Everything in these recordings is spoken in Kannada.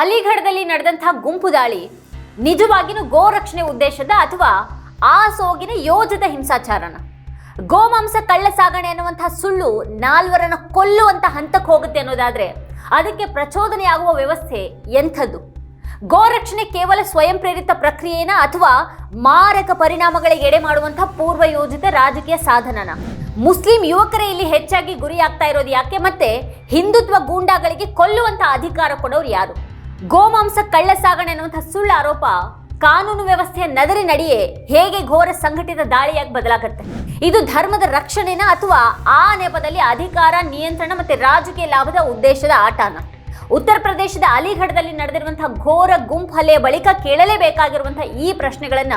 ಅಲಿಗಢದಲ್ಲಿ ನಡೆದಂತಹ ಗುಂಪು ದಾಳಿ ನಿಜವಾಗಿಯೂ ಗೋರಕ್ಷಣೆ ಉದ್ದೇಶದ ಅಥವಾ ಆ ಸೋಗಿನ ಯೋಜಿತ ಹಿಂಸಾಚಾರನ? ಗೋಮಾಂಸ ಕಳ್ಳ ಸಾಗಣೆ ಅನ್ನುವಂತಹ ಸುಳ್ಳು ನಾಲ್ವರನ್ನ ಕೊಲ್ಲುವಂತ ಹಂತಕ್ಕೆ ಹೋಗುತ್ತೆ ಅನ್ನೋದಾದ್ರೆ ಅದಕ್ಕೆ ಪ್ರಚೋದನೆಯಾಗುವ ವ್ಯವಸ್ಥೆ ಎಂಥದ್ದು? ಗೋರಕ್ಷಣೆ ಕೇವಲ ಸ್ವಯಂ ಪ್ರೇರಿತ ಪ್ರಕ್ರಿಯೆನ ಅಥವಾ ಮಾರಕ ಪರಿಣಾಮಗಳಿಗೆ ಎಡೆ ಮಾಡುವಂತಹ ಪೂರ್ವ ಯೋಜಿತ ರಾಜಕೀಯ ಸಾಧನನ? ಮುಸ್ಲಿಂ ಯುವಕರೇ ಇಲ್ಲಿ ಹೆಚ್ಚಾಗಿ ಗುರಿಯಾಗ್ತಾ ಇರೋದು ಯಾಕೆ ಮತ್ತೆ ಹಿಂದುತ್ವ ಗೂಂಡಾಗಳಿಗೆ ಕೊಲ್ಲುವಂತ ಅಧಿಕಾರ ಕೊಡೋರು ಯಾರು? ಗೋಮಾಂಸ ಕಳ್ಳ ಸಾಗಣೆ ಅನ್ನುವಂಥ ಸುಳ್ಳು ಆರೋಪ ಕಾನೂನು ವ್ಯವಸ್ಥೆಯ ನದರಿ ನಡಿಯೇ ಹೇಗೆ ಘೋರ ಸಂಘಟಿತ ದಾಳಿಯಾಗಿ ಬದಲಾಗುತ್ತೆ? ಇದು ಧರ್ಮದ ರಕ್ಷಣೆನ ಅಥವಾ ಆ ನೆಪದಲ್ಲಿ ಅಧಿಕಾರ ನಿಯಂತ್ರಣ ಮತ್ತೆ ರಾಜಕೀಯ ಲಾಭದ ಉದ್ದೇಶದ ಆಟನ ಉತ್ತರ ಪ್ರದೇಶದ ಅಲಿಗಢದಲ್ಲಿ ನಡೆದಿರುವಂತಹ ಘೋರ ಗುಂಪು ಹಲ್ಲೆಯ ಬಳಿಕ ಕೇಳಲೇಬೇಕಾಗಿರುವಂತಹ ಈ ಪ್ರಶ್ನೆಗಳನ್ನ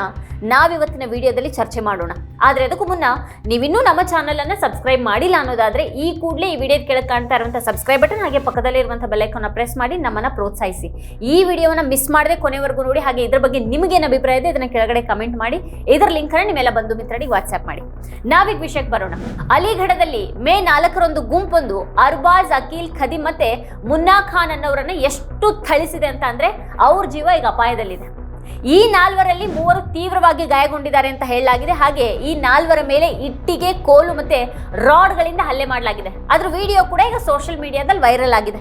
ನಾವಿವತ್ತಿನ ವಿಡಿಯೋದಲ್ಲಿ ಚರ್ಚೆ ಮಾಡೋಣ. ಆದರೆ ಅದಕ್ಕೂ ಮುನ್ನ ನೀವಿನ್ನೂ ನಮ್ಮ ಚಾನಲ್ ಅನ್ನ ಸಬ್ಸ್ಕ್ರೈಬ್ ಮಾಡಿಲ್ಲ ಅನ್ನೋದಾದ್ರೆ ಈ ಕೂಡಲೇ ಈ ವಿಡಿಯೋ ಕೆಳಗೆ ಕಾಣ್ತಾ ಇರುವಂತಹ ಸಬ್ಸ್ಕ್ರೈಬ್ ಬಟನ್ ಹಾಗೆ ಪಕ್ಕದಲ್ಲಿರುವಂತಹ ಬೆಲ್ಲೈಕನ್ನ ಪ್ರೆಸ್ ಮಾಡಿ ನಮ್ಮನ್ನ ಪ್ರೋತ್ಸಾಹಿಸಿ. ಈ ವಿಡಿಯೋವನ್ನ ಮಿಸ್ ಮಾಡದೆ ಕೊನೆವರೆಗೂ ನೋಡಿ, ಹಾಗೆ ಇದರ ಬಗ್ಗೆ ನಿಮಗೇನು ಅಭಿಪ್ರಾಯ ಇದೆ ಇದನ್ನ ಕೆಳಗಡೆ ಕಮೆಂಟ್ ಮಾಡಿ, ಇದರ ಲಿಂಕ್ ಅನ್ನ ನಿಮ್ಮೆಲ್ಲ ಬಂಧು ಮಿತ್ರರಿಗೆ ವಾಟ್ಸ್ಆಪ್ ಮಾಡಿ. ನಾವೀಗ ವಿಷಯಕ್ಕೆ ಬರೋಣ. ಅಲಿಗಢದಲ್ಲಿ ಮೇ ನಾಲ್ಕರೊಂದು ಗುಂಪೊಂದು ಅರ್ಬಾಜ್ ಅಕೀಲ್ ಖದಿ ಮತ್ತೆ ಮುನ್ನಾ ಅನ್ನೋರನ್ನ ಎಷ್ಟು ಥಳಿಸಿದೆ ಅಂತ ಅಂದ್ರೆ ಅವ್ರ ಜೀವ ಈಗ ಅಪಾಯದಲ್ಲಿದೆ. ಈ ನಾಲ್ವರಲ್ಲಿ ಮೂವರು ತೀವ್ರವಾಗಿ ಗಾಯಗೊಂಡಿದ್ದಾರೆ ಅಂತ ಹೇಳಲಾಗಿದೆ. ಹಾಗೆ ಈ ನಾಲ್ವರ ಮೇಲೆ ಇಟ್ಟಿಗೆ, ಕೋಲು ಮತ್ತೆ ರಾಡ್ಗಳಿಂದ ಹಲ್ಲೆ ಮಾಡಲಾಗಿದೆ. ಅದ್ರ ವಿಡಿಯೋ ಕೂಡ ಈಗ ಸೋಷಿಯಲ್ ಮೀಡಿಯಾದಲ್ಲಿ ವೈರಲ್ ಆಗಿದೆ.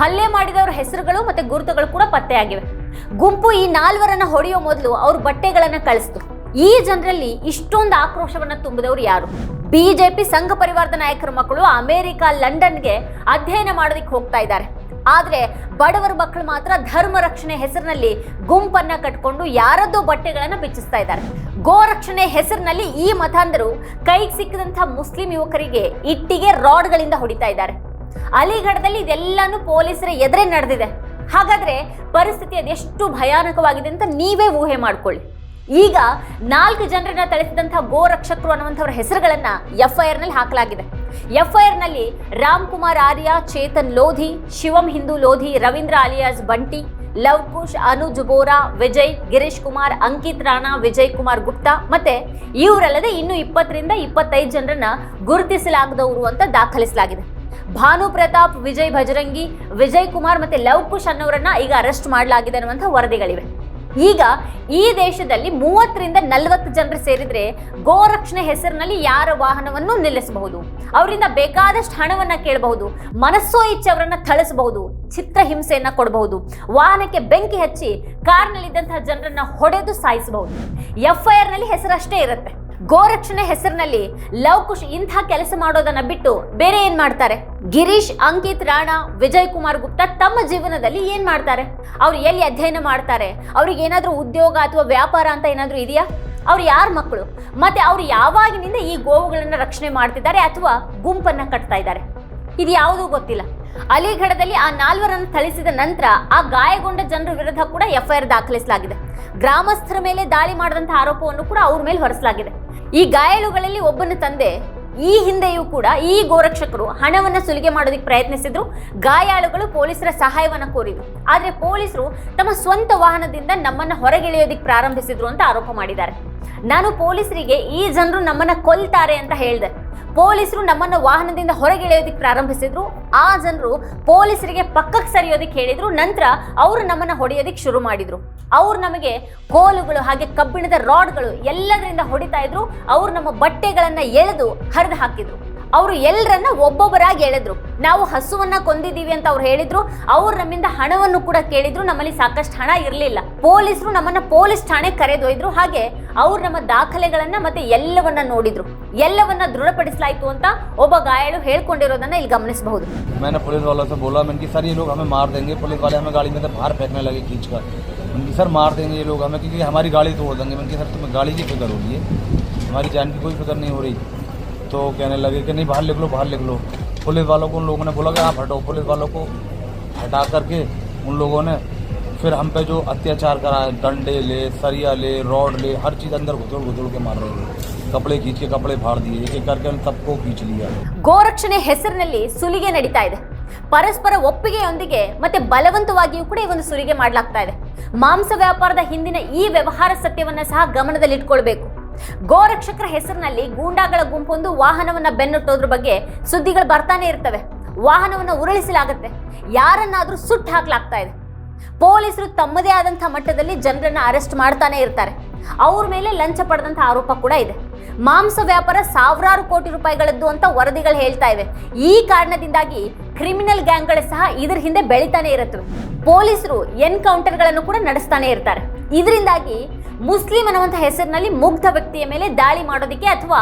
ಹಲ್ಲೆ ಮಾಡಿದವರ ಹೆಸರುಗಳು ಮತ್ತೆ ಗುರುತುಗಳು ಕೂಡ ಪತ್ತೆಯಾಗಿವೆ. ಗುಂಪು ಈ ನಾಲ್ವರನ್ನ ಹೊಡೆಯೋ ಮೊದಲು ಅವ್ರ ಬಟ್ಟೆಗಳನ್ನ ಕಳಿಸ್ತು. ಈ ಜನರಲ್ಲಿ ಇಷ್ಟೊಂದು ಆಕ್ರೋಶವನ್ನ ತುಂಬಿದವರು ಯಾರು? ಬಿಜೆಪಿ ಸಂಘ ಪರಿವಾರದ ನಾಯಕರ ಮಕ್ಕಳು ಅಮೆರಿಕ, ಲಂಡನ್ಗೆ ಅಧ್ಯಯನ ಮಾಡೋದಕ್ಕೆ ಹೋಗ್ತಾ ಇದ್ದಾರೆ. ಆದ್ರೆ ಬಡವರ ಮಕ್ಕಳು ಮಾತ್ರ ಧರ್ಮ ರಕ್ಷಣೆ ಹೆಸರಿನಲ್ಲಿ ಗುಂಪನ್ನ ಕಟ್ಕೊಂಡು ಯಾರದ್ದೋ ಬಟ್ಟೆಗಳನ್ನು ಬಿಚ್ಚಿಸ್ತಾ ಇದ್ದಾರೆ. ಗೋರಕ್ಷಣೆ ಹೆಸರಿನಲ್ಲಿ ಈ ಮತಾಂಧರು ಕೈಗೆ ಸಿಕ್ಕಿದಂತಹ ಮುಸ್ಲಿಂ ಯುವಕರಿಗೆ ಇಟ್ಟಿಗೆ ರಾಡ್ಗಳಿಂದ ಹೊಡಿತಾ ಇದ್ದಾರೆ. ಅಲಿಗಢದಲ್ಲಿ ಇದೆಲ್ಲಾನು ಪೊಲೀಸರ ಎದುರೇ ನಡೆದಿದೆ. ಹಾಗಾದ್ರೆ ಪರಿಸ್ಥಿತಿ ಅದೆಷ್ಟು ಭಯಾನಕವಾಗಿದೆ ಅಂತ ನೀವೇ ಊಹೆ ಮಾಡ್ಕೊಳ್ಳಿ. ಈಗ ನಾಲ್ಕು ಜನರನ್ನ ಗೋ ರಕ್ಷಕರು ಅನ್ನುವಂಥವ್ರ ಹೆಸರುಗಳನ್ನ ಎಫ್ಐಆರ್ನಲ್ಲಿ ಹಾಕಲಾಗಿದೆ. ಎಫ್ಐಆರ್ನಲ್ಲಿ ರಾಮ್ ಕುಮಾರ್ ಆರ್ಯ, ಚೇತನ್ ಲೋಧಿ, ಶಿವಂ ಹಿಂದೂ ಲೋಧಿ, ರವೀಂದ್ರ ಅಲಿಯಾಸ್ ಬಂಟಿ ಲವ್ ಕುಶ್ ಅನುಜ್ ಬೋರಾ ವಿಜಯ್, ಗಿರೀಶ್ ಕುಮಾರ್, ಅಂಕಿತ್ ರಾಣಾ, ವಿಜಯ್ ಕುಮಾರ್ ಗುಪ್ತಾ ಮತ್ತೆ ಇವರಲ್ಲದೆ ಇನ್ನು ಇಪ್ಪತ್ತರಿಂದ ಇಪ್ಪತ್ತೈದು ಜನರನ್ನ ಗುರುತಿಸಲಾಗದವರು ಅಂತ ದಾಖಲಿಸಲಾಗಿದೆ. ಭಾನು ಪ್ರತಾಪ್, ವಿಜಯ್ ಭಜರಂಗಿ, ವಿಜಯ್ ಕುಮಾರ್ ಮತ್ತೆ ಲವ್ ಕುಶ್ ಅನ್ನೋರನ್ನ ಈಗ ಅರೆಸ್ಟ್ ಮಾಡಲಾಗಿದೆ ಅನ್ನುವಂಥ ವರದಿಗಳಿವೆ. ಈಗ ಈ ದೇಶದಲ್ಲಿ ಮೂವತ್ತರಿಂದ ನಲವತ್ತು ಜನರು ಸೇರಿದ್ರೆ ಗೋರಕ್ಷಣೆ ಹೆಸರಿನಲ್ಲಿ ಯಾರ ವಾಹನವನ್ನು ನಿಲ್ಲಿಸಬಹುದು? ಅವರಿಂದ ಬೇಕಾದಷ್ಟು ಹಣವನ್ನ ಕೇಳಬಹುದು, ಮನಸ್ಸೋ ಇಚ್ಛೆ ಅವರನ್ನ ಥಳಿಸಬಹುದು, ಚಿತ್ರ ಹಿಂಸೆಯನ್ನ ಕೊಡಬಹುದು, ವಾಹನಕ್ಕೆ ಬೆಂಕಿ ಹಚ್ಚಿ ಕಾರ್ನಲ್ಲಿದ್ದಂತಹ ಜನರನ್ನ ಹೊಡೆದು ಸಾಯಿಸಬಹುದು. ಎಫ್ಐಆರ್ನಲ್ಲಿ ಹೆಸರಷ್ಟೇ ಇರುತ್ತೆ. ಗೋರಕ್ಷಣೆ ಹೆಸರಿನಲ್ಲಿ ಲವ್ ಕುಶ್ ಇಂಥ ಕೆಲಸ ಮಾಡೋದನ್ನ ಬಿಟ್ಟು ಬೇರೆ ಏನ್ ಮಾಡ್ತಾರೆ? ಗಿರೀಶ್, ಅಂಕಿತ್ ರಾಣಾ, ವಿಜಯ್ ಕುಮಾರ್ ಗುಪ್ತಾ ತಮ್ಮ ಜೀವನದಲ್ಲಿ ಏನ್ ಮಾಡ್ತಾರೆ? ಅವ್ರು ಎಲ್ಲಿ ಅಧ್ಯಯನ ಮಾಡ್ತಾರೆ? ಅವ್ರಿಗೆ ಏನಾದ್ರೂ ಉದ್ಯೋಗ ಅಥವಾ ವ್ಯಾಪಾರ ಅಂತ ಏನಾದ್ರೂ ಇದೆಯಾ? ಅವ್ರು ಯಾರ ಮಕ್ಕಳು? ಮತ್ತೆ ಅವ್ರು ಯಾವಾಗಿನಿಂದ ಈ ಗೋವುಗಳನ್ನ ರಕ್ಷಣೆ ಮಾಡ್ತಿದ್ದಾರೆ ಅಥವಾ ಗುಂಪನ್ನ ಕಟ್ತಾ ಇದ್ದಾರೆ? ಇದು ಯಾವುದೂ ಗೊತ್ತಿಲ್ಲ. ಅಲಿಘಡದಲ್ಲಿ ಆ ನಾಲ್ವರನ್ನು ಥಳಿಸಿದ ನಂತರ ಆ ಗಾಯಗೊಂಡ ಜನರ ವಿರುದ್ಧ ಕೂಡ ಎಫ್ಐಆರ್ ದಾಖಲಿಸಲಾಗಿದೆ. ಗ್ರಾಮಸ್ಥರ ಮೇಲೆ ದಾಳಿ ಮಾಡಿದಂತಹ ಆರೋಪವನ್ನು ಕೂಡ ಅವ್ರ ಮೇಲೆ ಹೊರಿಸಲಾಗಿದೆ. ಈ ಗಾಯಾಳುಗಳಲ್ಲಿ ಒಬ್ಬನ ತಂದೆ, ಈ ಹಿಂದೆಯೂ ಕೂಡ ಈ ಗೋರಕ್ಷಕರು ಹಣವನ್ನ ಸುಲಿಗೆ ಮಾಡೋದಕ್ಕೆ ಪ್ರಯತ್ನಿಸಿದ್ರು. ಗಾಯಾಳುಗಳು ಪೊಲೀಸರ ಸಹಾಯವನ್ನ ಕೋರಿದ್ರು. ಆದ್ರೆ ಪೊಲೀಸರು ತಮ್ಮ ಸ್ವಂತ ವಾಹನದಿಂದ ನಮ್ಮನ್ನ ಹೊರಗೆಳೆಯೋದಕ್ಕೆ ಪ್ರಾರಂಭಿಸಿದ್ರು ಅಂತ ಆರೋಪ ಮಾಡಿದ್ದಾರೆ. ನಾನು ಪೊಲೀಸರಿಗೆ ಈ ಜನರು ನಮ್ಮನ್ನ ಕೊಲ್ತಾರೆ ಅಂತ ಹೇಳಿದೆ. ಪೊಲೀಸರು ನಮ್ಮನ್ನು ವಾಹನದಿಂದ ಹೊರಗೆಳೆಯೋದಿಕ್ ಪ್ರಾರಂಭಿಸಿದ್ರು. ಆ ಜನರು ಪೊಲೀಸರಿಗೆ ಪಕ್ಕಕ್ಕೆ ಸರಿಯೋದಕ್ಕೆ ಹೇಳಿದ್ರು. ನಂತರ ಅವರು ನಮ್ಮನ್ನು ಹೊಡೆಯೋದಕ್ಕೆ ಶುರು ಮಾಡಿದ್ರು. ಅವ್ರು ನಮಗೆ ಕೋಲುಗಳು ಹಾಗೆ ಕಬ್ಬಿಣದ ರಾಡ್ಗಳು ಎಲ್ಲದರಿಂದ ಹೊಡಿತಾ ಇದ್ರು. ಅವ್ರು ನಮ್ಮ ಬಟ್ಟೆಗಳನ್ನು ಎಳೆದು ಹರಿದು ಹಾಕಿದ್ರು. ಅವರು ಎಲ್ಲರನ್ನ ಒಬ್ಬೊಬ್ಬರಾಗಿ ಎಳೆದ್ರು ನಾವು ಹಸುವನ್ನ ಕೊಂದಿದ್ದೀವಿ ಅಂತ ಅವ್ರು ಹೇಳಿದ್ರು ಅವ್ರು ನಮ್ಮಿಂದ ಹಣವನ್ನು ಕೂಡ ಕೇಳಿದ್ರು ನಮ್ಮಲ್ಲಿ ಸಾಕಷ್ಟು ಹಣ ಇರಲಿಲ್ಲ ಪೊಲೀಸರು ನಮ್ಮನ್ನ ಪೊಲೀಸ್ ಠಾಣೆ ಕರೆದೊಯ್ದ್ರು ಹಾಗೆ ಅವ್ರು ನಮ್ಮ ದಾಖಲೆಗಳನ್ನ ಮತ್ತೆ ಎಲ್ಲವನ್ನ ನೋಡಿದ್ರು ಎಲ್ಲವನ್ನ ದೃಢಪಡಿಸಲಾಯ್ತು ಅಂತ ಒಬ್ಬ ಗಾಯಾಳು ಹೇಳ್ಕೊಂಡಿರೋದನ್ನ ಇಲ್ಲಿ ಗಮನಿಸಬಹುದು मैंने पुलिस वालों से बोला मैंने कि सर ये लोग हमें मार देंगे पुलिस वाले हमें गाड़ी में से बाहर फेंकने लगे खींच कर मैंने कि सर मार देंगे ये लोग हमें क्योंकि हमारी गाड़ी तोड़ देंगे मैंने कि सर तुम्हें गाड़ी की फिक्र हो रही है हमारी जान की कोई फिक्र नहीं हो रही तो कहने लगे कि नहीं बाहर लिख लो बाहर लिख लो पुलिस वालों को उन लोगों ने बोला कि आप हटो पुलिस वालों को हटा करके उन लोगों ने फिर हम पे जो अत्याचार करा है डंडे ले सरिया ले रॉड ले हर चीज़ अंदर घुसड़ घुसड़ के मार रहे थे कपड़े खींच के कपड़े फाड़ दिए एक एक करके उन सबको खींच लिया ಗೋರಕ್ಷಣೆ ಹೆಸರಿನಲ್ಲಿ ಸುಲಿಗೆ ನಡೀತಾ ಇದೆ ಪರಸ್ಪರ ಒಪ್ಪಿಗೆಯೊಂದಿಗೆ ಮತ್ತೆ ಬಲವಂತವಾಗಿಯೂ ಕೂಡ ಈ ಒಂದು ಸುಲಿಗೆ ಮಾಡಲಾಗ್ತಾ ಇದೆ ಮಾಂಸ ವ್ಯಾಪಾರದ ಹಿಂದಿನ ಈ ವ್ಯವಹಾರ ಸತ್ಯವನ್ನ ಸಹ ಗಮನದಲ್ಲಿಟ್ಕೊಳ್ಬೇಕು ಗೋರಕ್ಷಕರ ಹೆಸರಿನಲ್ಲಿ ಗೂಂಡಾಗಳ ಗುಂಪೊಂದು ವಾಹನವನ್ನ ಬೆನ್ನಟ್ಟೋದ್ರ ಬಗ್ಗೆ ಸುದ್ದಿಗಳು ಬರ್ತಾನೆ ಇರ್ತವೆ. ವಾಹನವನ್ನ ಉರುಳಿಸಲಾಗುತ್ತೆ. ಯಾರನ್ನಾದರೂ ಸುಟ್ಟು ಹಾಕ್ಲಾಗ್ತಾ ಇದೆ. ಪೊಲೀಸರು ತಮ್ಮದೇ ಆದಂಥ ಮಟ್ಟದಲ್ಲಿ ಜನರನ್ನ ಅರೆಸ್ಟ್ ಮಾಡ್ತಾನೆ ಇರ್ತಾರೆ. ಅವ್ರ ಮೇಲೆ ಲಂಚ ಪಡೆದಂಥ ಆರೋಪ ಕೂಡ ಇದೆ. ಮಾಂಸ ವ್ಯಾಪಾರ ಸಾವಿರಾರು ಕೋಟಿ ರೂಪಾಯಿಗಳದ್ದು ಅಂತ ವರದಿಗಳು ಹೇಳ್ತಾ ಇವೆ. ಈ ಕಾರಣದಿಂದಾಗಿ ಕ್ರಿಮಿನಲ್ ಗ್ಯಾಂಗ್ಗಳು ಸಹ ಇದ್ರ ಹಿಂದೆ ಬೆಳಿತಾನೆ ಇರುತ್ತವೆ. ಪೊಲೀಸರು ಎನ್ಕೌಂಟರ್ಗಳನ್ನು ಕೂಡ ನಡೆಸ್ತಾನೆ ಇರ್ತಾರೆ. ಇದರಿಂದಾಗಿ ಮುಸ್ಲಿಂ ಅನ್ನುವಂಥ ಹೆಸರಿನಲ್ಲಿ ಮುಗ್ಧ ವ್ಯಕ್ತಿಯ ಮೇಲೆ ದಾಳಿ ಮಾಡೋದಕ್ಕೆ ಅಥವಾ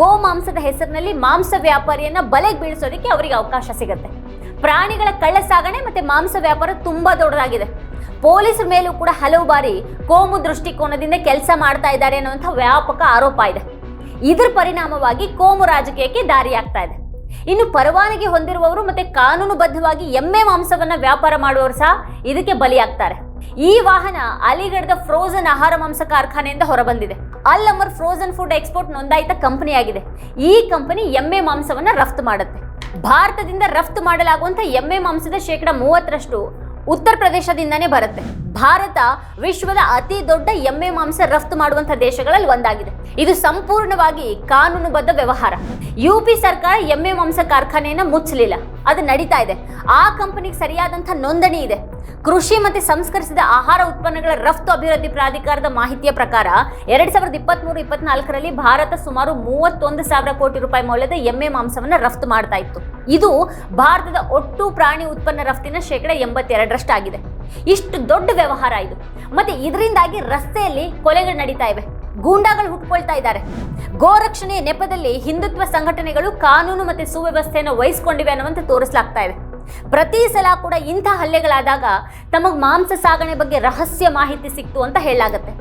ಗೋಮಾಂಸದ ಹೆಸರಿನಲ್ಲಿ ಮಾಂಸ ವ್ಯಾಪಾರಿಯನ್ನ ಬಲೆಗೆ ಬೀಳಿಸೋದಕ್ಕೆ ಅವರಿಗೆ ಅವಕಾಶ ಸಿಗುತ್ತೆ. ಪ್ರಾಣಿಗಳ ಕಳ್ಳ ಸಾಗಣೆ ಮತ್ತೆ ಮಾಂಸ ವ್ಯಾಪಾರ ತುಂಬಾ ದೊಡ್ಡದಾಗಿದೆ. ಪೊಲೀಸರ ಮೇಲೂ ಕೂಡ ಹಲವು ಬಾರಿ ಕೋಮು ದೃಷ್ಟಿಕೋನದಿಂದ ಕೆಲಸ ಮಾಡ್ತಾ ಇದ್ದಾರೆ ಅನ್ನುವಂಥ ವ್ಯಾಪಕ ಆರೋಪ ಇದೆ. ಇದರ ಪರಿಣಾಮವಾಗಿ ಕೋಮು ರಾಜಕೀಯಕ್ಕೆ ದಾರಿಯಾಗ್ತಾ ಇದೆ. ಇನ್ನು ಪರವಾನಗಿ ಹೊಂದಿರುವವರು ಮತ್ತೆ ಕಾನೂನುಬದ್ಧವಾಗಿ ಎಮ್ಮೆ ಮಾಂಸವನ್ನ ವ್ಯಾಪಾರ ಮಾಡುವವರು ಸಹ ಇದಕ್ಕೆ ಬಲಿಯಾಗ್ತಾರೆ. ಈ ವಾಹನ ಅಲಿಗಢದ ಫ್ರೋಜನ್ ಆಹಾರ ಮಾಂಸ ಕಾರ್ಖಾನೆಯಿಂದ ಹೊರಬಂದಿದೆ. ಅಲ್ ಅಮರ್ ಫ್ರೋಜನ್ ಫುಡ್ ಎಕ್ಸ್ಪೋರ್ಟ್ ನೋಂದಾಯಿತ ಕಂಪನಿಯಾಗಿದೆ ಈ ಕಂಪನಿ ಎಮ್ಮೆ ಮಾಂಸವನ್ನು ರಫ್ತು ಮಾಡುತ್ತೆ. ಭಾರತದಿಂದ ರಫ್ತು ಮಾಡಲಾಗುವಂಥ ಎಮ್ಮೆ ಮಾಂಸದ ಶೇಕಡ ಮೂವತ್ತರಷ್ಟು ಉತ್ತರ ಪ್ರದೇಶದಿಂದನೇ ಬರುತ್ತೆ. ಭಾರತ ವಿಶ್ವದ ಅತಿ ದೊಡ್ಡ ಎಮ್ಮೆ ಮಾಂಸ ರಫ್ತು ಮಾಡುವಂಥ ದೇಶಗಳಲ್ಲಿ ಒಂದಾಗಿದೆ. ಇದು ಸಂಪೂರ್ಣವಾಗಿ ಕಾನೂನುಬದ್ಧ ವ್ಯವಹಾರ. ಯು ಪಿ ಸರ್ಕಾರ ಎಮ್ಮೆ ಮಾಂಸ ಕಾರ್ಖಾನೆಯನ್ನು ಮುಚ್ಚಲಿಲ್ಲ. ಅದು ನಡೀತಾ ಇದೆ. ಆ ಕಂಪನಿಗೆ ಸರಿಯಾದಂಥ ನೋಂದಣಿ ಇದೆ. ಕೃಷಿ ಮತ್ತು ಸಂಸ್ಕರಿಸಿದ ಆಹಾರ ಉತ್ಪನ್ನಗಳ ರಫ್ತು ಅಭಿವೃದ್ಧಿ ಪ್ರಾಧಿಕಾರದ ಮಾಹಿತಿಯ ಪ್ರಕಾರ ಎರಡ್ ಸಾವಿರದ ಇಪ್ಪತ್ಮೂರು, ಇಪ್ಪತ್ನಾಲ್ಕರಲ್ಲಿ ಭಾರತ ಸುಮಾರು ಮೂವತ್ತೊಂದು ಸಾವಿರ ಕೋಟಿ ರೂಪಾಯಿ ಮೌಲ್ಯದ ಎಮ್ಮೆ ಮಾಂಸವನ್ನು ರಫ್ತು ಮಾಡ್ತಾ ಇತ್ತು. ಇದು ಭಾರತದ ಒಟ್ಟು ಪ್ರಾಣಿ ಉತ್ಪನ್ನ ರಫ್ತಿನ ಶೇಕಡ ಎಂಬತ್ತೆರಡರಷ್ಟಾಗಿದೆ. ಇಷ್ಟು ದೊಡ್ಡ ವ್ಯವಹಾರ ಇದು. ಮತ್ತೆ ಇದರಿಂದಾಗಿ ರಸ್ತೆಯಲ್ಲಿ ಕೊಲೆಗಳು ನಡೀತಾ ಇವೆ. ಗೂಂಡಾಗಳು ಹುಟ್ಕೊಳ್ತಾ ಇದ್ದಾರೆ. ಗೋರಕ್ಷಣೆಯ ನೆಪದಲ್ಲಿ ಹಿಂದುತ್ವ ಸಂಘಟನೆಗಳು ಕಾನೂನು ಮತ್ತು ಸುವ್ಯವಸ್ಥೆಯನ್ನು ವಹಿಸಿಕೊಂಡಿವೆ ಅನ್ನುವಂತೆ ತೋರಿಸಲಾಗ್ತಾ ಇದೆ ಪ್ರತಿ ಸಲ ಕೂಡ ಇಂಥ ಹಲ್ಲೆಗಳಾದಾಗ ತಮಗೆ ಮಾಂಸ ಸಾಗಣೆ ಬಗ್ಗೆ ರಹಸ್ಯ ಮಾಹಿತಿ ಸಿಕ್ತು ಅಂತ ಹೇಳಲಾಗುತ್ತೆ.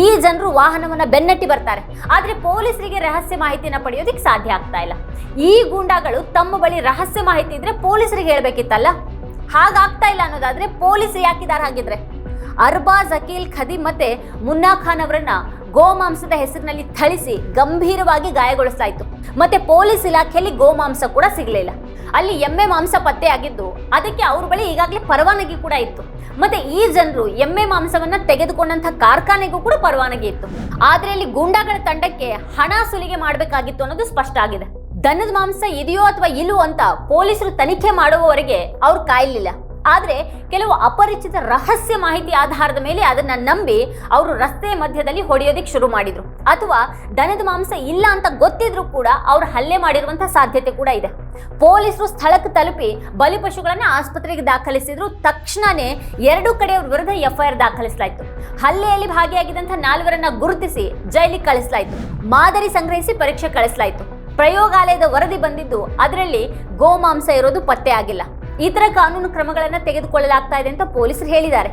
ಈ ಜನರು ವಾಹನವನ್ನ ಬೆನ್ನಟ್ಟಿ ಬರ್ತಾರೆ. ಆದ್ರೆ ಪೊಲೀಸರಿಗೆ ರಹಸ್ಯ ಮಾಹಿತಿನ ಪಡೆಯೋದಕ್ಕೆ ಸಾಧ್ಯ ಆಗ್ತಾ ಇಲ್ಲ. ಈ ಗೂಂಡಾಗಳು ತಮ್ಮ ಬಳಿ ರಹಸ್ಯ ಮಾಹಿತಿ ಇದ್ರೆ ಪೊಲೀಸರಿಗೆ ಹೇಳಬೇಕಿತ್ತಲ್ಲ? ಹಾಗಾಗ್ತಾ ಇಲ್ಲ ಅನ್ನೋದಾದ್ರೆ ಪೊಲೀಸ್ ಯಾಕಿದಾರ ಹಾಗಿದ್ರೆ? ಅರ್ಬಾಜ್ ಅಕೀಲ್ ಖದೀಮ್ ಮತ್ತೆ ಮುನ್ನಾ ಖಾನ್ ಅವರನ್ನ ಗೋಮಾಂಸದ ಹೆಸರಿನಲ್ಲಿ ಥಳಿಸಿ ಗಂಭೀರವಾಗಿ ಗಾಯಗೊಳಿಸಲಾಯಿತು ಮತ್ತೆ ಪೊಲೀಸ್ ಇಲಾಖೆಯಲ್ಲಿ ಗೋಮಾಂಸ ಕೂಡ ಸಿಗಲಿಲ್ಲ. ಅಲ್ಲಿ ಎಮ್ಮೆ ಮಾಂಸ ಪತ್ತೆಯಾಗಿದ್ದು ಅದಕ್ಕೆ ಅವ್ರ ಬಳಿ ಈಗಾಗಲೇ ಪರವಾನಗಿ ಕೂಡ ಇತ್ತು. ಮತ್ತೆ ಈ ಜನರು ಎಮ್ಮೆ ಮಾಂಸವನ್ನ ತೆಗೆದುಕೊಂಡಂತ ಕಾರ್ಖಾನೆಗೂ ಕೂಡ ಪರವಾನಗಿ ಇತ್ತು. ಆದ್ರೆ ಅಲ್ಲಿ ಗೂಂಡಾಗಳ ತಂಡಕ್ಕೆ ಹಣ ಸುಲಿಗೆ ಮಾಡಬೇಕಾಗಿತ್ತು ಅನ್ನೋದು ಸ್ಪಷ್ಟ ಆಗಿದೆ. ದನದ ಮಾಂಸ ಇದೆಯೋ ಅಥವಾ ಇಲ್ಲವೋ ಅಂತ ಪೊಲೀಸರು ತನಿಖೆ ಮಾಡುವವರೆಗೆ ಅವ್ರು ಕಾಯಲಿಲ್ಲ. ಆದ್ರೆ ಕೆಲವು ಅಪರಿಚಿತ ರಹಸ್ಯ ಮಾಹಿತಿ ಆಧಾರದ ಮೇಲೆ ಅದನ್ನ ನಂಬಿ ಅವರು ರಸ್ತೆ ಮಧ್ಯದಲ್ಲಿ ಹೊಡೆಯೋದಿಕ್ ಶುರು ಮಾಡಿದ್ರು. ಅಥವಾ ದನದ ಮಾಂಸ ಇಲ್ಲ ಅಂತ ಗೊತ್ತಿದ್ರು ಕೂಡ ಅವ್ರು ಹಲ್ಲೆ ಮಾಡಿರುವಂತಹ ಸಾಧ್ಯತೆ ಕೂಡ ಇದೆ. ಪೊಲೀಸರು ಸ್ಥಳಕ್ಕೆ ತಲುಪಿ ಬಲಿಪಶುಗಳನ್ನು ಆಸ್ಪತ್ರೆಗೆ ದಾಖಲಿಸಿದ್ರು. ತಕ್ಷಣನೇ ಎರಡು ಕಡೆಯವ್ರ ವಿರುದ್ಧ ಎಫ್ಐಆರ್ ದಾಖಲಿಸಲಾಯಿತು. ಹಲ್ಲೆಯಲ್ಲಿ ಭಾಗಿಯಾಗಿದ್ದಂಥ ನಾಲ್ವರನ್ನ ಗುರುತಿಸಿ ಜೈಲಿಗೆ ಕಳಿಸಲಾಯಿತು. ಮಾದರಿ ಸಂಗ್ರಹಿಸಿ ಪರೀಕ್ಷೆ ಕಳಿಸಲಾಯಿತು. ಪ್ರಯೋಗಾಲಯದ ವರದಿ ಬಂದಿದ್ದು ಅದರಲ್ಲಿ ಗೋಮಾಂಸ ಇರೋದು ಪತ್ತೆ ಆಗಿಲ್ಲ. ಇತರ ಕಾನೂನು ಕ್ರಮಗಳನ್ನು ತೆಗೆದುಕೊಳ್ಳಲಾಗ್ತಾ ಇದೆ ಅಂತ ಪೊಲೀಸರು ಹೇಳಿದ್ದಾರೆ.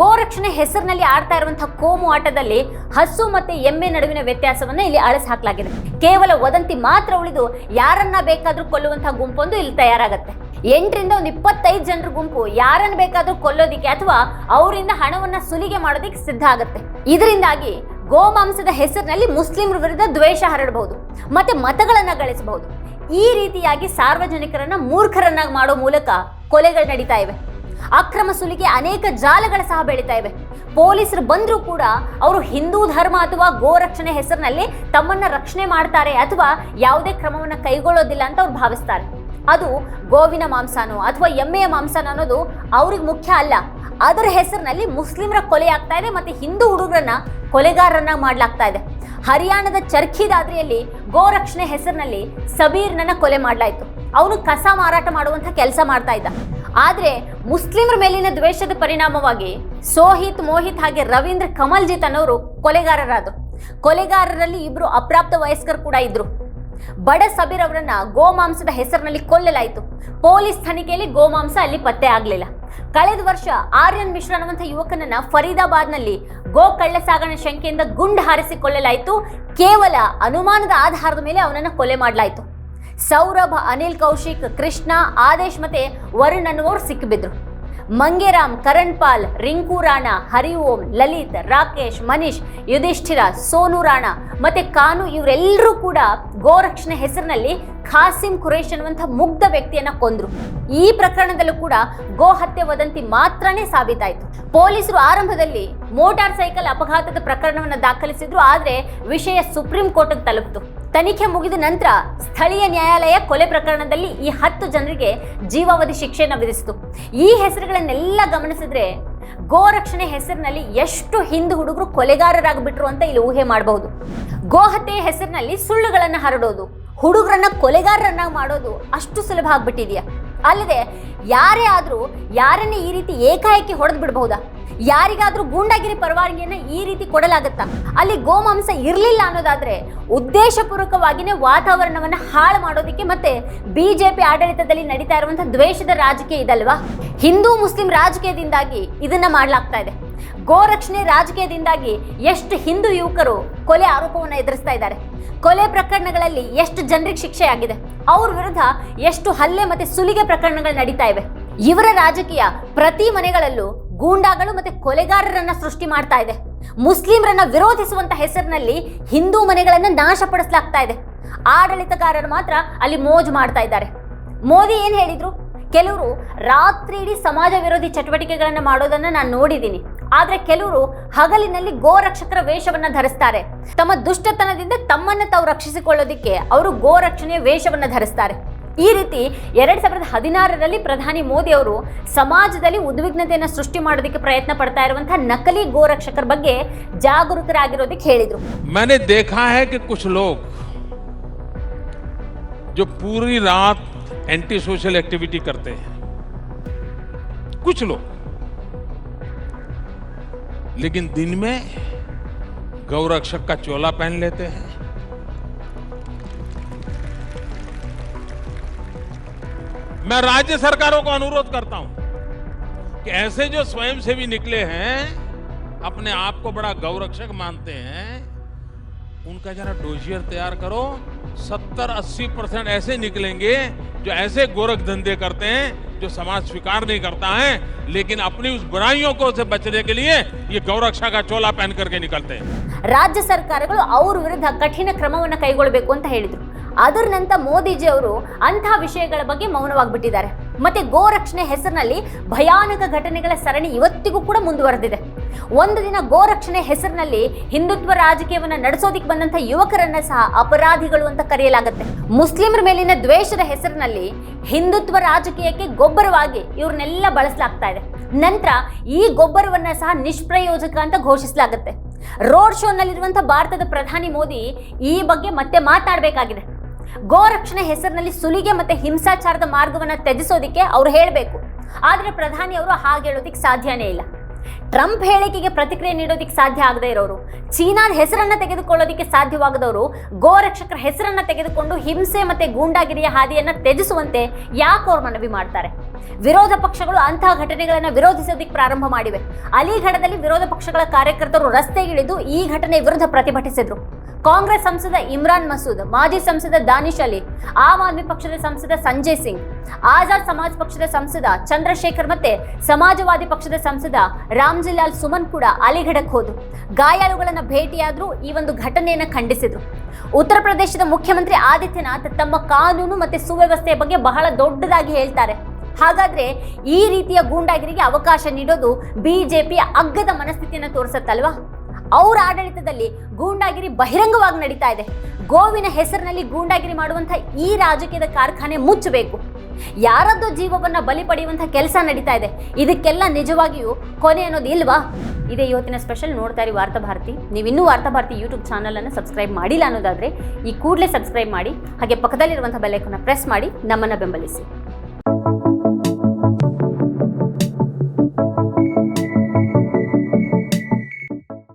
ಗೋರಕ್ಷಣೆ ಹೆಸರಿನಲ್ಲಿ ಆಡ್ತಾ ಇರುವಂತಹ ಕೋಮು ಆಟದಲ್ಲಿ ಹಸು ಮತ್ತೆ ಎಮ್ಮೆ ನಡುವಿನ ವ್ಯತ್ಯಾಸವನ್ನ ಇಲ್ಲಿ ಅಳಿಸಿ ಹಾಕಲಾಗಿದೆ ಕೇವಲ ವದಂತಿ ಮಾತ್ರ ಉಳಿದು ಯಾರನ್ನ ಬೇಕಾದ್ರೂ ಕೊಲ್ಲುವಂತಹ ಗುಂಪೊಂದು ಇಲ್ಲಿ ತಯಾರಾಗುತ್ತೆ. ಎಂಟರಿಂದ ಒಂದು ಇಪ್ಪತ್ತೈದು ಜನರ ಗುಂಪು ಯಾರನ್ನ ಬೇಕಾದರೂ ಕೊಲ್ಲೋದಿಕ್ಕೆ ಅಥವಾ ಅವರಿಂದ ಹಣವನ್ನ ಸುಲಿಗೆ ಮಾಡೋದಿಕ್ಕೆ ಸಿದ್ಧ ಆಗುತ್ತೆ. ಇದರಿಂದಾಗಿ ಗೋಮಾಂಸದ ಹೆಸರಿನಲ್ಲಿ ಮುಸ್ಲಿಮರ ವಿರುದ್ಧ ದ್ವೇಷ ಹರಡಬಹುದು. ಮತ್ತೆ ಮತಗಳನ್ನ ಗಳಿಸಬಹುದು. ಈ ರೀತಿಯಾಗಿ ಸಾರ್ವಜನಿಕರನ್ನ ಮೂರ್ಖರನ್ನಾಗಿ ಮಾಡೋ ಮೂಲಕ ಕೊಲೆಗಳು ನಡೀತಾ ಇವೆ. ಅಕ್ರಮ ಸುಲಿಗೆ ಅನೇಕ ಜಾಲಗಳು ಸಹ ಬೆಳೀತಾ ಇವೆ. ಪೊಲೀಸರು ಬಂದರೂ ಕೂಡ ಅವರು ಹಿಂದೂ ಧರ್ಮ ಅಥವಾ ಗೋರಕ್ಷಣೆ ಹೆಸರಿನಲ್ಲಿ ತಮ್ಮನ್ನ ರಕ್ಷಣೆ ಮಾಡ್ತಾರೆ ಅಥವಾ ಯಾವುದೇ ಕ್ರಮವನ್ನ ಕೈಗೊಳ್ಳೋದಿಲ್ಲ ಅಂತ ಅವ್ರು ಭಾವಿಸ್ತಾರೆ. ಅದು ಗೋವಿನ ಮಾಂಸನೋ ಅಥವಾ ಎಮ್ಮೆಯ ಮಾಂಸನೋ ಅನ್ನೋದು ಅವ್ರಿಗೆ ಮುಖ್ಯ ಅಲ್ಲ. ಅದರ ಹೆಸರಿನಲ್ಲಿ ಮುಸ್ಲಿಮರ ಕೊಲೆ ಆಗ್ತಾ ಇದೆ ಮತ್ತೆ ಹಿಂದೂ ಹುಡುಗರನ್ನ ಕೊಲೆಗಾರರನ್ನ ಮಾಡ್ಲಾಗ್ತಾ ಇದೆ. ಹರಿಯಾಣದ ಚರ್ಖಿದಾದ್ರಿಯಲ್ಲಿ ಗೋರಕ್ಷಣೆ ಹೆಸರಿನಲ್ಲಿ ಸಬೀರ್ನನ್ನ ಕೊಲೆ ಮಾಡಲಾಯಿತು. ಅವನು ಕಸ ಮಾರಾಟ ಮಾಡುವಂಥ ಕೆಲಸ ಮಾಡ್ತಾ ಇದ್ದ. ಆದರೆ ಮುಸ್ಲಿಮರ ಮೇಲಿನ ದ್ವೇಷದ ಪರಿಣಾಮವಾಗಿ ಸೋಹಿತ್ ಮೋಹಿತ್ ಹಾಗೆ ರವೀಂದ್ರ ಕಮಲ್ಜಿತ್ ಅನ್ನೋರು ಕೊಲೆಗಾರರಾದರು. ಕೊಲೆಗಾರರಲ್ಲಿ ಇಬ್ರು ಅಪ್ರಾಪ್ತ ವಯಸ್ಕರು ಕೂಡ ಇದ್ರು. ಬಡ ಸಬೀರ್ ಅವರನ್ನ ಗೋಮಾಂಸದ ಹೆಸರಿನಲ್ಲಿ ಕೊಲ್ಲಲಾಯಿತು. ಪೊಲೀಸ್ ತನಿಖೆಯಲ್ಲಿ ಗೋಮಾಂಸ ಅಲ್ಲಿ ಪತ್ತೆ ಆಗಲಿಲ್ಲ. ಕಳೆದ ವರ್ಷ ಆರ್ಯನ್ ಮಿಶ್ರಾ ಅನ್ನುವಂಥ ಯುವಕನನ್ನ ಫರೀದಾಬಾದ್ನಲ್ಲಿ ಗೋ ಕಳ್ಳ ಸಾಗಣೆ ಶಂಕೆಯಿಂದ ಗುಂಡು ಹಾರಿಸಿಕೊಳ್ಳಲಾಯಿತು. ಕೇವಲ ಅನುಮಾನದ ಆಧಾರದ ಮೇಲೆ ಅವನನ್ನು ಕೊಲೆ ಮಾಡಲಾಯಿತು. ಸೌರಭ್, ಅನಿಲ್ ಕೌಶಿಕ್, ಕೃಷ್ಣ, ಆದೇಶ್ ಮತ್ತೆ ವರುಣ್ ಅನ್ನುವರು ಸಿಕ್ಕಿಬಿದ್ರು. ಮಂಗೇರಾಮ್ ಕರಣ್ ರಿಂಕು ರಾಣಾ, ಹರಿ ಓಂ, ಲಲಿತ್, ರಾಕೇಶ್, ಮನೀಶ್, ಯುಧಿಷ್ಠಿರ, ಸೋನು ರಾಣಾ ಮತ್ತೆ ಕಾನು ಇವರೆಲ್ಲರೂ ಕೂಡ ಗೋರಕ್ಷಣೆ ಹೆಸರಿನಲ್ಲಿ ಖಾಸಿಂ ಖುರೇಶ್ ಅನ್ನುವಂಥ ಮುಗ್ಧ ವ್ಯಕ್ತಿಯನ್ನ ಕೊಂದ್ರು. ಈ ಪ್ರಕರಣದಲ್ಲೂ ಕೂಡ ಗೋ ಹತ್ಯೆ ವದಂತಿ ಮಾತ್ರನೇ ಸಾಬೀತಾಯಿತು. ಪೊಲೀಸರು ಆರಂಭದಲ್ಲಿ ಮೋಟಾರ್ ಸೈಕಲ್ ಅಪಘಾತದ ಪ್ರಕರಣವನ್ನು ದಾಖಲಿಸಿದ್ರು, ಆದರೆ ವಿಷಯ ಸುಪ್ರೀಂ ಕೋರ್ಟ್ಗೆ ತಲುಪಿತು. ತನಿಖೆ ಮುಗಿದ ನಂತರ ಸ್ಥಳೀಯ ನ್ಯಾಯಾಲಯ ಕೊಲೆ ಪ್ರಕರಣದಲ್ಲಿ ಈ ಹತ್ತು ಜನರಿಗೆ ಜೀವಾವಧಿ ಶಿಕ್ಷೆಯನ್ನು ವಿಧಿಸಿತು. ಈ ಹೆಸರುಗಳನ್ನೆಲ್ಲ ಗಮನಿಸಿದ್ರೆ ಗೋರಕ್ಷಣೆ ಹೆಸರಿನಲ್ಲಿ ಎಷ್ಟು ಹಿಂದೂ ಹುಡುಗರು ಕೊಲೆಗಾರರಾಗಿಬಿಟ್ರು ಅಂತ ಇಲ್ಲಿ ಊಹೆ ಮಾಡಬಹುದು. ಗೋಹತ್ಯೆ ಹೆಸರಿನಲ್ಲಿ ಸುಳ್ಳುಗಳನ್ನು ಹರಡೋದು, ಹುಡುಗರನ್ನ ಕೊಲೆಗಾರರನ್ನಾಗಿ ಮಾಡೋದು ಅಷ್ಟು ಸುಲಭ ಆಗ್ಬಿಟ್ಟಿದೆಯಾ? ಅಲ್ಲದೆ ಯಾರೇ ಆದರೂ ಯಾರನ್ನೇ ಈ ರೀತಿ ಏಕಾಏಕಿ ಹೊಡೆದು ಬಿಡಬಹುದಾ ಯಾರಿಗಾದ್ರೂ ಗೂಂಡಾಗಿರಿ ಪರವಾನಗಿಯನ್ನ ಈ ರೀತಿ ಕೊಡಲಾಗುತ್ತಾ? ಅಲ್ಲಿ ಗೋಮಾಂಸ ಇರಲಿಲ್ಲ ಅನ್ನೋದಾದ್ರೆ ಉದ್ದೇಶಪೂರ್ವಕವಾಗಿನೇ ವಾತಾವರಣವನ್ನ ಹಾಳು ಮಾಡೋದಕ್ಕೆ ಮತ್ತೆ ಬಿಜೆಪಿ ಆಡಳಿತದಲ್ಲಿ ನಡೀತಾ ಇರುವಂತಹ ದ್ವೇಷದ ರಾಜಕೀಯ ಇದಲ್ವಾ? ಹಿಂದೂ ಮುಸ್ಲಿಂ ರಾಜಕೀಯದಿಂದಾಗಿ ಇದನ್ನ ಮಾಡಲಾಗ್ತಾ ಇದೆ. ಗೋರಕ್ಷಣೆ ರಾಜಕೀಯದಿಂದಾಗಿ ಎಷ್ಟು ಹಿಂದೂ ಯುವಕರು ಕೊಲೆ ಆರೋಪವನ್ನು ಎದುರಿಸ್ತಾ ಇದ್ದಾರೆ. ಕೊಲೆ ಪ್ರಕರಣಗಳಲ್ಲಿ ಎಷ್ಟು ಜನರಿಗೆ ಶಿಕ್ಷೆ ಆಗಿದೆ. ಅವ್ರ ವಿರುದ್ಧ ಎಷ್ಟು ಹಲ್ಲೆ ಮತ್ತೆ ಸುಲಿಗೆ ಪ್ರಕರಣಗಳು ನಡೀತಾ ಇವೆ. ಇವರ ರಾಜಕೀಯ ಪ್ರತಿ ಮನೆಗಳಲ್ಲೂ ಗೂಂಡಾಗಳು ಮತ್ತೆ ಕೊಲೆಗಾರರನ್ನ ಸೃಷ್ಟಿ ಮಾಡ್ತಾ ಇದೆ. ಮುಸ್ಲಿಮರನ್ನ ವಿರೋಧಿಸುವಂತ ಹೆಸರಿನಲ್ಲಿ ಹಿಂದೂ ಮನೆಗಳನ್ನ ನಾಶಪಡಿಸಲಾಗ್ತಾ ಇದೆ. ಆಡಳಿತಗಾರರು ಮಾತ್ರ ಅಲ್ಲಿ ಮೋಜು ಮಾಡ್ತಾ ಇದ್ದಾರೆ. ಮೋದಿ ಏನ್ ಹೇಳಿದ್ರು? ಕೆಲವರು ರಾತ್ರಿ ಇಡೀ ಸಮಾಜ ವಿರೋಧಿ ಚಟುವಟಿಕೆಗಳನ್ನು ಮಾಡೋದನ್ನ ನಾನು ನೋಡಿದ್ದೀನಿ ಆದ್ರೆ ಕೆಲವರು ಹಗಲಿನಲ್ಲಿ ಗೋರಕ್ಷಕರ ವೇಷವನ್ನ ಧರಿಸ್ತಾರೆ. ತಮ್ಮ ದುಷ್ಟತನದಿಂದ ತಮ್ಮನ್ನ ತಾವು ರಕ್ಷಿಸಿಕೊಳ್ಳೋದಿಕ್ಕೆ ಅವರು ಗೋರಕ್ಷಣೆಯ ವೇಷವನ್ನ ಧರಿಸ್ತಾರೆ. ಈ ರೀತಿ ಎರಡ್ ಸಾವಿರದ ಹದಿನಾರರಲ್ಲಿ ಪ್ರಧಾನಿ ಮೋದಿ ಅವರು ಸಮಾಜದಲ್ಲಿ ಉದ್ವಿಗ್ನತೆಯನ್ನು ಸೃಷ್ಟಿ ಮಾಡೋದಕ್ಕೆ ಪ್ರಯತ್ನ ಪಡ್ತಾ ಇರುವಂತಹ ನಕಲಿ ಗೋರಕ್ಷಕರ ಬಗ್ಗೆ ಜಾಗರೂಕರಾಗಿರೋದಕ್ಕೆ ಹೇಳಿದ್ರು मैंने देखा है कि कुछ लोग जो पूरी रात एंटी सोशल एक्टिविटी करते हैं कुछ लोग लेकिन दिन में गौरक्षक का चोला पहन लेते हैं मैं राज्य सरकारों को अनुरोध करता हूं कि ऐसे जो स्वयंसेवी निकले हैं अपने आप को बड़ा गौरक्षक मानते हैं उनका जरा डोजियर तैयार करो 70-80 परसेंट ऐसे निकलेंगे जो ऐसे गोरख धंधे करते हैं जो समाज स्वीकार नहीं करता है लेकिन अपनी उस बुराइयों को से बचने के लिए ये गौरक्षा का चोला पहन करके निकलते हैं ರಾಜ್ಯ ಸರ್ಕಾರಗಳು ಅವ್ರ ವಿರುದ್ಧ ಕಠಿಣ ಕ್ರಮವನ್ನು ಕೈಗೊಳ್ಳಬೇಕು ಅಂತ ಹೇಳಿದ್ರು ಅದರ ನಂತರ ಮೋದಿಜಿ ಅವರು ಅಂತಹ ವಿಷಯಗಳ ಬಗ್ಗೆ ಮೌನವಾಗಿಬಿಟ್ಟಿದ್ದಾರೆ. ಮತ್ತೆ ಗೋರಕ್ಷಣೆ ಹೆಸರಿನಲ್ಲಿ ಭಯಾನಕ ಘಟನೆಗಳ ಸರಣಿ ಇವತ್ತಿಗೂ ಕೂಡ ಮುಂದುವರೆದಿದೆ. ಒಂದು ದಿನ ಗೋರಕ್ಷಣೆ ಹೆಸರಿನಲ್ಲಿ ಹಿಂದುತ್ವ ರಾಜಕೀಯವನ್ನು ನಡೆಸೋದಿಕ್ ಬಂದಂತ ಯುವಕರನ್ನ ಸಹ ಅಪರಾಧಿಗಳು ಅಂತ ಕರೆಯಲಾಗುತ್ತೆ. ಮುಸ್ಲಿಮರ ಮೇಲಿನ ದ್ವೇಷದ ಹೆಸರಿನಲ್ಲಿ ಹಿಂದುತ್ವ ರಾಜಕೀಯಕ್ಕೆ ಗೊಬ್ಬರವಾಗಿ ಇವ್ರನ್ನೆಲ್ಲ ಬಳಸಲಾಗ್ತಾ ಇದೆ. ನಂತರ ಈ ಗೊಬ್ಬರವನ್ನ ಸಹ ನಿಷ್ಪ್ರಯೋಜಕ ಅಂತ ಘೋಷಿಸಲಾಗುತ್ತೆ. ರೋಡ್ ಶೋನಲ್ಲಿರುವಂಥ ಭಾರತದ ಪ್ರಧಾನಿ ಮೋದಿ ಈ ಬಗ್ಗೆ ಮತ್ತೆ ಮಾತಾಡಬೇಕಾಗಿದೆ. ಗೋರಕ್ಷಣೆ ಹೆಸರಿನಲ್ಲಿ ಸುಲಿಗೆ ಮತ್ತೆ ಹಿಂಸಾಚಾರದ ಮಾರ್ಗವನ್ನ ತ್ಯಜಿಸೋದಿಕ್ಕೆ ಅವ್ರು ಹೇಳಬೇಕು. ಆದ್ರೆ ಪ್ರಧಾನಿ ಅವರು ಹಾಗೆ ಹೇಳೋದಿಕ್ಕೆ ಸಾಧ್ಯನೇ ಇಲ್ಲ. ಟ್ರಂಪ್ ಹೇಳಿಕೆಗೆ ಪ್ರತಿಕ್ರಿಯೆ ನೀಡೋದಿಕ್ಕೆ ಸಾಧ್ಯ ಆಗದೇ ಇರೋರು, ಚೀನಾದ ಹೆಸರನ್ನ ತೆಗೆದುಕೊಳ್ಳೋದಿಕ್ಕೆ ಸಾಧ್ಯವಾಗದವರು ಗೋರಕ್ಷಕರ ಹೆಸರನ್ನ ತೆಗೆದುಕೊಂಡು ಹಿಂಸೆ ಮತ್ತೆ ಗೂಂಡಾಗಿರಿಯ ಹಾದಿಯನ್ನ ತ್ಯಜಿಸುವಂತೆ ಯಾಕೆ ಅವ್ರು ಮನವಿ ಮಾಡ್ತಾರೆ. ವಿರೋಧ ಪಕ್ಷಗಳು ಅಂತಹ ಘಟನೆಗಳನ್ನು ವಿರೋಧಿಸೋದಿಕ್ಕೆ ಪ್ರಾರಂಭ ಮಾಡಿವೆ. ಅಲಿಘಡದಲ್ಲಿ ವಿರೋಧ ಪಕ್ಷಗಳ ಕಾರ್ಯಕರ್ತರು ರಸ್ತೆಗಿಳಿದು ಈ ಘಟನೆ ವಿರುದ್ಧ ಪ್ರತಿಭಟಿಸಿದ್ರು. ಕಾಂಗ್ರೆಸ್ ಸಂಸದ ಇಮ್ರಾನ್ ಮಸೂದ್, ಮಾಜಿ ಸಂಸದ ದಾನಿಶ್ ಅಲಿ, ಆಮ್ ಆದ್ಮಿ ಪಕ್ಷದ ಸಂಸದ ಸಂಜಯ್ ಸಿಂಗ್, ಆಜಾದ್ ಸಮಾಜ್ ಪಕ್ಷದ ಸಂಸದ ಚಂದ್ರಶೇಖರ್ ಮತ್ತೆ ಸಮಾಜವಾದಿ ಪಕ್ಷದ ಸಂಸದ ರಾಮ್ಜಿಲಾಲ್ ಸುಮನ್ ಕೂಡ ಅಲಿಗಢಕ್ಕೆ ಹೋದ್ರು. ಗಾಯಾಳುಗಳನ್ನ ಭೇಟಿಯಾದ್ರು, ಈ ಒಂದು ಘಟನೆಯನ್ನ ಖಂಡಿಸಿದ್ರು. ಉತ್ತರ ಪ್ರದೇಶದ ಮುಖ್ಯಮಂತ್ರಿ ಆದಿತ್ಯನಾಥ್ ತಮ್ಮ ಕಾನೂನು ಮತ್ತೆ ಸುವ್ಯವಸ್ಥೆಯ ಬಗ್ಗೆ ಬಹಳ ದೊಡ್ಡದಾಗಿ ಹೇಳ್ತಾರೆ. ಹಾಗಾದ್ರೆ ಈ ರೀತಿಯ ಗೂಂಡಾಗಿರಿಗೆ ಅವಕಾಶ ನೀಡೋದು ಬಿಜೆಪಿಯ ಅಗ್ಗದ ಮನಸ್ಥಿತಿಯನ್ನು ತೋರಿಸತ್ತಲ್ವಾ? ಅವರ ಆಡಳಿತದಲ್ಲಿ ಗೂಂಡಾಗಿರಿ ಬಹಿರಂಗವಾಗಿ ನಡೀತಾ ಇದೆ. ಗೋವಿನ ಹೆಸರಿನಲ್ಲಿ ಗೂಂಡಾಗಿರಿ ಮಾಡುವಂತಹ ಈ ರಾಜಕೀಯದ ಕಾರ್ಖಾನೆ ಮುಚ್ಚಬೇಕು. ಯಾರದ್ದು ಜೀವವನ್ನ ಬಲಿ ಪಡೆಯುವಂಥ ಕೆಲಸ ನಡೀತಾ ಇದೆ. ಇದಕ್ಕೆಲ್ಲ ನಿಜವಾಗಿಯೂ ಕೊನೆ ಅನ್ನೋದು ಇಲ್ವಾ? ಇದೇ ಇವತ್ತಿನ ಸ್ಪೆಷಲ್ ನೋಡ್ತಾ ಇರಿ ವಾರ್ತಾ ಭಾರತಿ. ನೀವು ಇನ್ನೂ ವಾರ್ತಾ ಭಾರತಿ ಯೂಟ್ಯೂಬ್ ಚಾನಲನ್ನು ಸಬ್ಸ್ಕ್ರೈಬ್ ಮಾಡಿಲ್ಲ ಅನ್ನೋದಾದ್ರೆ ಈ ಕೂಡಲೇ ಸಬ್ಸ್ಕ್ರೈಬ್ ಮಾಡಿ, ಹಾಗೆ ಪಕ್ಕದಲ್ಲಿರುವಂಥ ಬೆಲ್ಲೈಕನ್ನ ಪ್ರೆಸ್ ಮಾಡಿ, ನಮ್ಮನ್ನು ಬೆಂಬಲಿಸಿ.